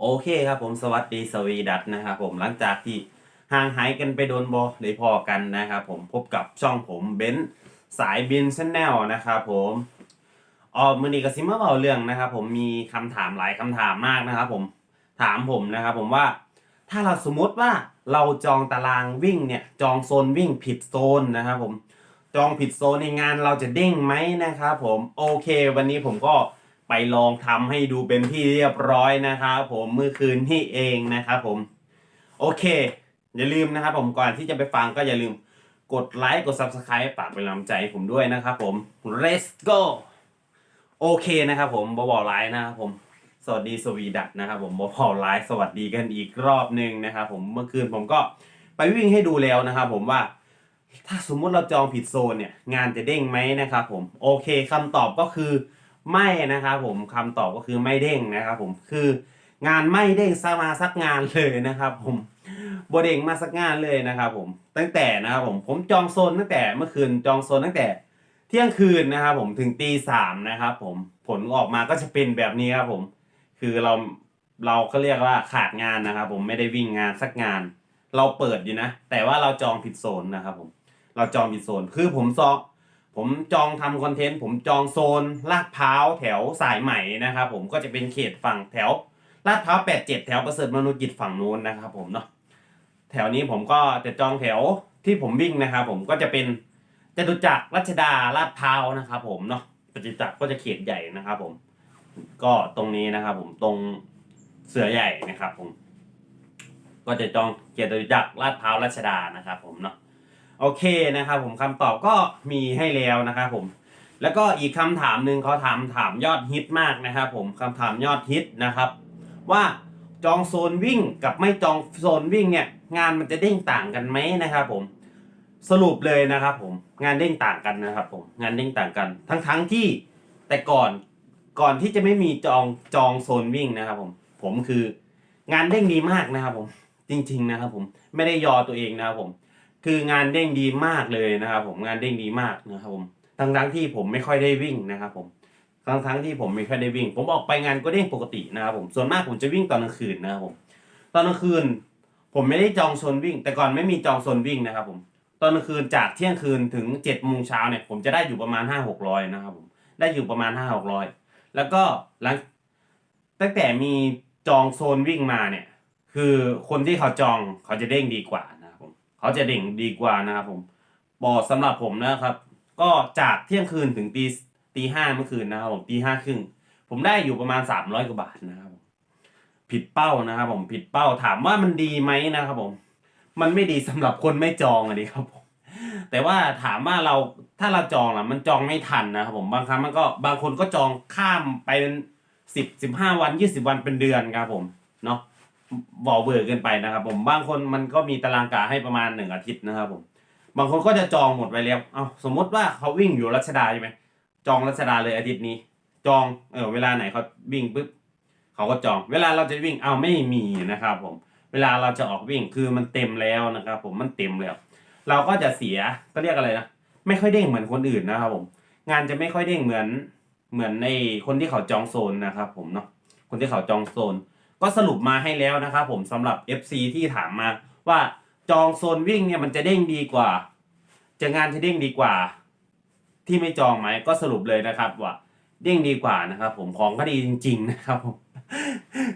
โอเคครับผมสวัสดีสวีดัตนะครับผมหลังจากที่ห่างหายกันไปโดนบอได้พอกันนะครับผมพบกับช่องผมเบนซ์สายบินชแนลนะครับผมออมือนี้กสิมาเบาเรื่องนะครับผมมีคำถามหลายคำถามมากนะครับผมถามผมนะครับผมว่าถ้าเราสมมติว่าเราจองตารางวิ่งเนี่ยจองโซนวิ่งผิดโซนนะครับผมจองผิดโซนในงานเราจะเด้งไหมนะครับผมโอเค วันนี้ผมก็ ไปลองทำให้ดูเป็นที่เรียบร้อยนะครับผมเมื่อคืนนี่เองนะครับผม โอเค อย่าลืมนะครับผมก่อนที่จะไปฟังก็อย่าลืมกดไลค์กด Subscribe ฝากเป็นกำลังใจให้ผมด้วยนะครับผม let's go โอเคนะครับผมบอบอไลน์นะครับผมสวัสดีสวีดัตนะครับผมบอบอไลน์สวัสดีกันอีกรอบหนึ่งนะครับผมเมื่อคืนผมก็ไปวิ่งให้ดูแล้วนะครับผมว่า ถ้าสมมุติเราจองผิดโซนเนี่ยงานจะเด้งไหมนะครับผมโอเคคำตอบก็คือ ไม่นะครับผมคำตอบก็คือไม่เด้งนะครับผมคืองานไม่เด้งซะมาสักงานเลยนะครับ ผมโบเด้งมาสักงานเลยนะครับ ผมตั้งแต่นะครับผมผมจองโซนตั้งแต่เมื่อคืนจองโซนตั้งแต่เที่ยงคืนนะครับผมถึงตีสามนะครับผมผลออกมาก็จะเป็นแบบนี้ครับผม คือเราเราก็เรียกว่าขาดงานนะครับ ผมไม่ได้วิ่งงานสักงาน เราเปิดอยู่นะ แต่ว่าเราจองผิดโซนนะครับ ผม เราจองผิดโซนคือผมซอง ผมจองทำคอนเทนต์ผมจองโซนลาดพร้าวแถวสายใหม่นะครับผมก็จะเป็นเขตฝั่งแถวลาดพร้าวแปดเจ็ดแถวประเสริฐมนุกิจฝั่งนู้นนะครับผมเนาะแถวนี้ผมก็จะจองแถวที่ผมวิ่งนะครับผมก็จะเป็นจตุจักรรัชดาลาดพร้าวนะครับผมเนาะจตุจักรก็จะเขตใหญ่นะครับผม ก็ตรงนี้นะครับผมตรงเสือใหญ่นะครับผม ก็จะจองเขตจตุจักรลาดพร้าวรัชดานะครับผมเนาะ โอเคนะครับผมคำตอบก็มีให้แล้วนะครับผม แล้วก็อีกคำถามหนึ่งเขาถามถามยอดฮิตมากนะครับผมคำถามยอดฮิตนะครับ ว่าจองโซนวิ่งกับไม่จองโซนวิ่งเนี่ยงานมันจะเด้งต่างกันไหมนะครับผมสรุปเลยนะครับผมงานเด้งต่างกันนะครับผมงานเด้งต่างกัน ทั้งทั้งที่แต่ก่อนก่อนที่จะไม่มีจองจองโซนวิ่งนะครับผมผมคืองานเด้งดีมากนะครับผมจริง ๆนะครับผมไม่ได้ยอตัวเองนะครับผม คืองานเด้งดีมากเลยนะครับ ผมงานเด้งดีมากนะครับผมทั้งทั้งๆที่ผมไม่ค่อยได้วิ่งนะครับ ผมทั้งทั้งๆที่ผมไม่ค่อยได้วิ่ง ผมออกไปงานก็เด้งปกตินะครับผมส่วนมากผมจะวิ่งตอนกลางคืนนะครับผม ตอนกลางคืน ผมไม่ได้จองโซนวิ่ง แต่ก่อนไม่มีจองโซนวิ่งนะครับ ผมตอนกลางคืนจากเที่ยงคืนถึงเจ็ดโมงเช้าเนี่ยผมจะได้อยู่ประมาณห้าหกร้อยนะครับผมได้อยู่ประมาณห้าหกร้อยแล้วก็หลังตั้งแต่มีจองโซนวิ่งมาเนี่ย คือคนที่เขาจองเขาจะเด้งดีกว่า เขาจะเด่งดีกว่านะครับผมบอกสำหรับผมนะครับ ก็จากเที่ยงคืนถึงตีตีห้าเมื่อคืนนะครับผมตีห้าครึ่งผมได้อยู่ประมาณสามร้อยกว่าบาทนะครับผมผิดเป้านะครับผมผิดเป้าถามว่ามันดีไหมนะครับผม มันไม่ดีสำหรับคนไม่จองอะดิครับผมแต่ว่าถามว่าเราถ้าเราจองล่ะ มันจองไม่ทันนะครับผมบางครั้งมันก็บางคนก็จองข้ามไปเป็นสิบสิบห้าวันยี่สิบวันเป็นเดือนครับผมเนาะ บอกเบื่อเกินไปนะครับ ผมบางคนมันก็มีตารางกาให้ประมาณหนึ่งอาทิตย์นะครับผม บางคนก็จะจองหมดไปแล้วเอาสมมติว่าเขาวิ่งอยู่รัชดาใช่ไหมจองรัชดาเลยอาทิตย์นี้ จองเออเวลาไหนเขาวิ่งปุ๊บเขาก็จอง เวลาเราจะวิ่งเอาไม่มีนะครับผม เวลาเราจะออกวิ่งคือมันเต็มแล้วนะครับ ผมมันเต็มแล้ว เราก็จะเสียก็เรียกอะไรนะไม่ค่อยเด้งเหมือนคนอื่นนะครับผม งานจะไม่ค่อยเด้งเหมือนเหมือนในคนที่เขาจองโซนนะครับ ผมเนาะคนที่เขาจองโซน ก็สรุปมาให้แล้วนะครับผมสำหรับ FC ที่ถามมาว่าจองโซนวิ่งเนี่ยมันจะเด้งดีกว่า จะงานจะเด้งดีกว่า ที่ไม่จองไหมก็สรุปเลยนะครับว่าเด้งดีกว่านะครับ ผมของก็ดีจริง ๆ นะครับผม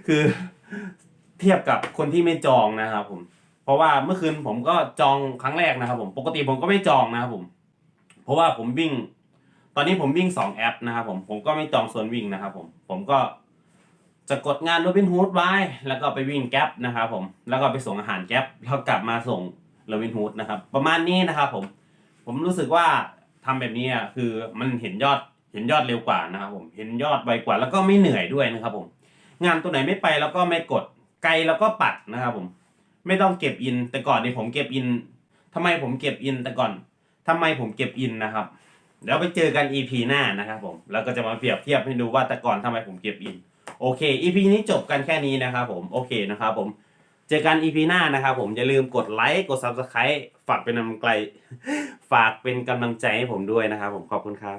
คือเทียบกับคนที่ไม่จองนะครับ ผม เพราะว่าเมื่อคืนผมก็จองครั้งแรกนะครับ ผมปกติผมก็ไม่จองนะครับผม เพราะว่าผมวิ่ง ตอนนี้ผมวิ่งสองแอปนะครับ ผมผมก็ไม่จองโซนวิ่งนะครับ ผมผมก็ จะกดงานโรบินฮูดไว้ แล้วก็ไปวิ่งแก๊ปนะครับผมแล้วก็ไปส่งอาหารแก๊ปแล้วกลับมาส่งโรบินฮูดนะครับประมาณนี้นะครับผมผมรู้สึกว่าทำแบบนี้อะคือมันเห็นยอดเห็นยอดเร็วกว่านะครับผมเห็นยอดไวกว่า แล้วก็ไม่เหนื่อยด้วยนะครับผมงานตัวไหนไม่ไปแล้วก็ไม่กดไกลแล้วก็ปัดนะครับผมไม่ต้องเก็บอินแต่ก่อนนี่ผมเก็บอินทำไมผมเก็บอินแต่ก่อนทำไมผมเก็บอินนะครับเดี๋ยวไปเจอกัน EP หน้านะครับผมแล้วก็จะมาเปรียบเทียบให้ดูว่าแต่ก่อนทำไมผมเก็บอิน โอเค EP นี้จบกันแค่นี้นะครับผมโอเคนะครับผมเจอกัน EP หน้านะครับผมอย่าลืมกดไลค์กด Subscribe ฝากเป็นกำลังใจฝากเป็นกำลังใจให้ผมด้วยนะครับผมขอบคุณครับ